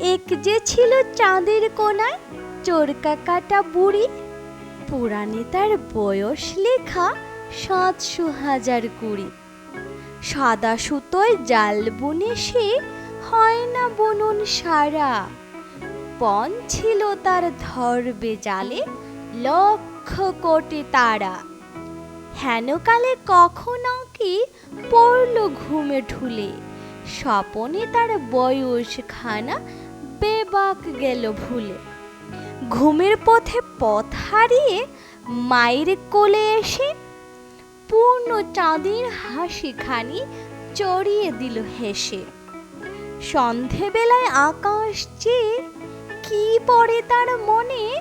এক যে ছিল চাঁদের কোনায় চোরকা কাটা বুড়ি, পুরাণে তার বয়স লেখা সাতশো হাজার কুড়ি। সাদা সুতোয় জাল বুনে সে হয় না বুনুন সারা। পণ ছিল তার ধরবে জালে লক্ষ কোটি তারা। হেনকালে কখনো কি পড়ল ঘুমে ঢুলে। স্বপনে তার বয়স খানা বেবাক গেল ভুলে। ঘুমের পথে পথ হারিয়ে মায়ের কোলে এসে পূর্ণ চাঁদের হাসি খানি চড়িয়ে দিল হেসে। সন্ধেবেলায় আকাশ চেয়ে কি পড়ে তার মনে,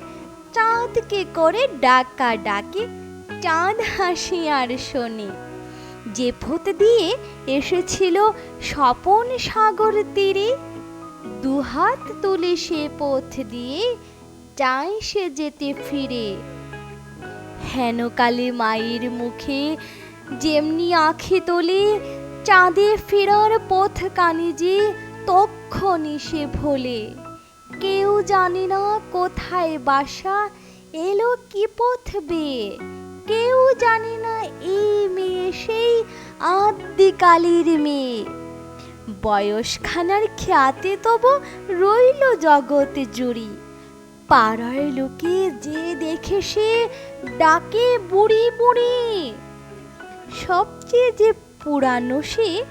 চাঁদকে করে ডাকা ডাকে, চাঁদ হাসি আর শোনে। যে ফোত দিয়ে এসেছিল স্বপন সাগর তীরে, দুহাত তুলে সে পথ দিয়ে চায় সে যেতে ফিরে। হেনকালে মায়ের মুখে যেমনি আঁখি তোলে, চাঁদে ফেরার পথ কানি যে তক্ষণি সে ভোলে। কেউ জানে না কোথায় বাসা, এলো কি পথ বেয়ে কেউ জানে না এই আদ্যিকালের মেয়ে। বয়সখানার খ্যাতে তবু রইল জগৎ জুড়ি। পাড়ায় লোকে যে দেখে সে ডাকে বুড়ি বুড়ি। সবচেয়ে যে পুরানো সে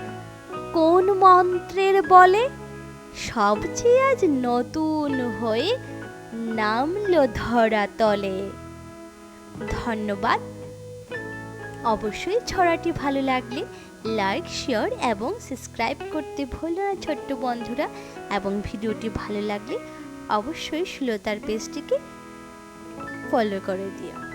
কোন মন্ত্রের বলে? সবচেয়ে আজ নতুন হয়ে নামলো ধরা তলে ধন্যবাদ। অবশ্যই ছড়াটি ভালো লাগলে লাইক শেয়ার এবং সাবস্ক্রাইব করতে ভুলো না ছোট্ট বন্ধুরা। এবং ভিডিওটি ভালো লাগলে অবশ্যই সুলতার পেজটিকে ফলো করে দিও।